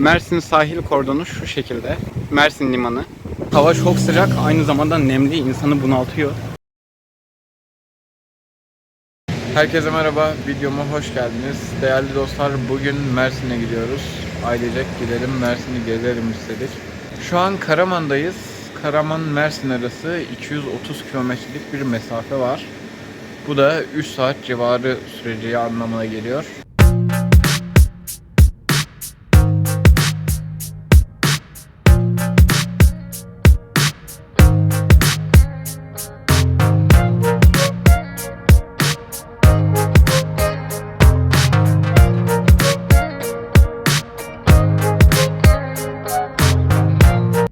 Mersin sahil kordonu şu şekilde. Mersin limanı. Hava çok sıcak, aynı zamanda nemli, insanı bunaltıyor. Herkese merhaba, videoma hoş geldiniz. Değerli dostlar, bugün Mersin'e gidiyoruz. Ailecek gidelim, Mersin'i gezelim istedik. Şu an Karaman'dayız. Karaman-Mersin arası 230 kilometrelik bir mesafe var. Bu da 3 saat civarı süreceği anlamına geliyor.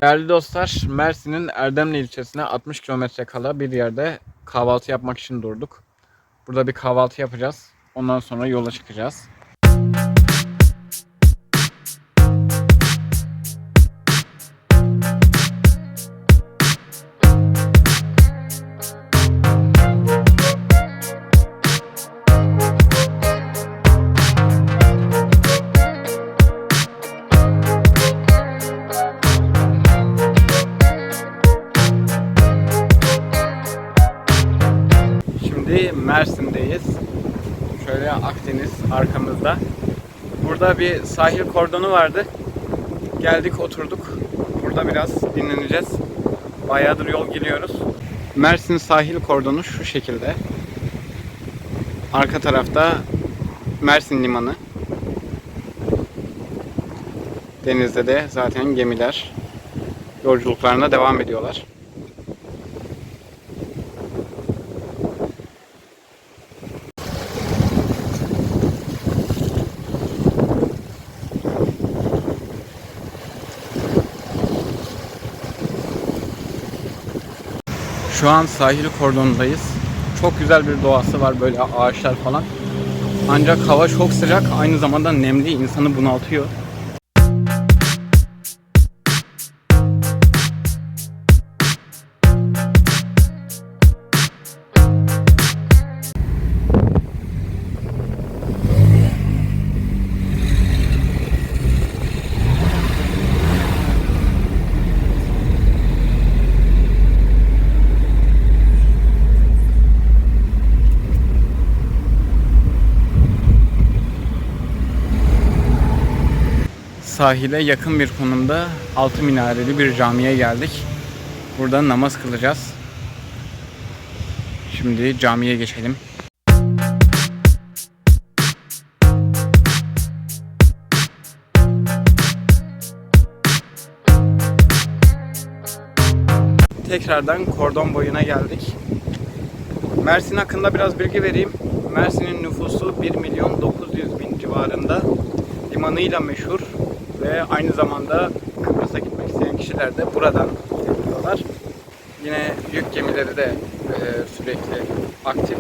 Değerli dostlar, Mersin'in Erdemli ilçesine 60 kilometre kala bir yerde kahvaltı yapmak için durduk. Burada bir kahvaltı yapacağız. Ondan sonra yola çıkacağız. Şimdi Mersin'deyiz. Şöyle Akdeniz arkamızda. Burada bir sahil kordonu vardı. Geldik oturduk. Burada biraz dinleneceğiz. Bayağıdır yol gidiyoruz. Mersin sahil kordonu şu şekilde. Arka tarafta Mersin limanı. Denizde de zaten gemiler yolculuklarına devam ediyorlar. Şu an sahil kordonundayız. Çok güzel bir doğası var böyle ağaçlar falan. Ancak hava çok sıcak, aynı zamanda nemli, insanı bunaltıyor. Sahile yakın bir konumda altı minareli bir camiye geldik. Burada namaz kılacağız. Şimdi camiye geçelim. Tekrardan kordon boyuna geldik. Mersin hakkında biraz bilgi vereyim. Mersin'in nüfusu 1 milyon 900 bin civarında. Limanıyla meşhur ve aynı zamanda Kıbrıs'a gitmek isteyen kişiler de buradan gidebiliyorlar. Yine yük gemileri de e, sürekli aktif.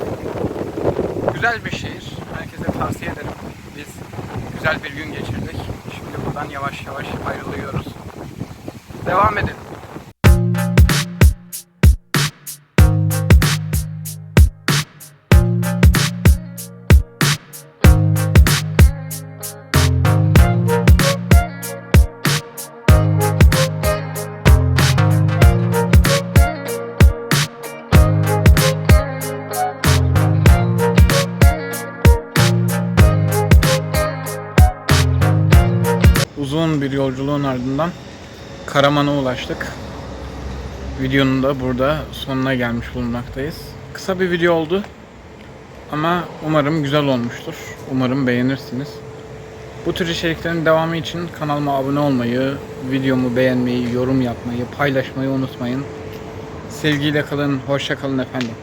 Güzel bir şehir. Herkese tavsiye ederim. Biz güzel bir gün geçirdik. Şimdi buradan yavaş yavaş ayrılıyoruz. Devam edelim. Uzun bir yolculuğun ardından Karaman'a ulaştık. Videonun da burada sonuna gelmiş bulunmaktayız. Kısa bir video oldu. Ama umarım güzel olmuştur. Umarım beğenirsiniz. Bu tür içeriklerin devamı için kanalıma abone olmayı, videomu beğenmeyi, yorum yapmayı, paylaşmayı unutmayın. Sevgiyle kalın, hoşça kalın efendim.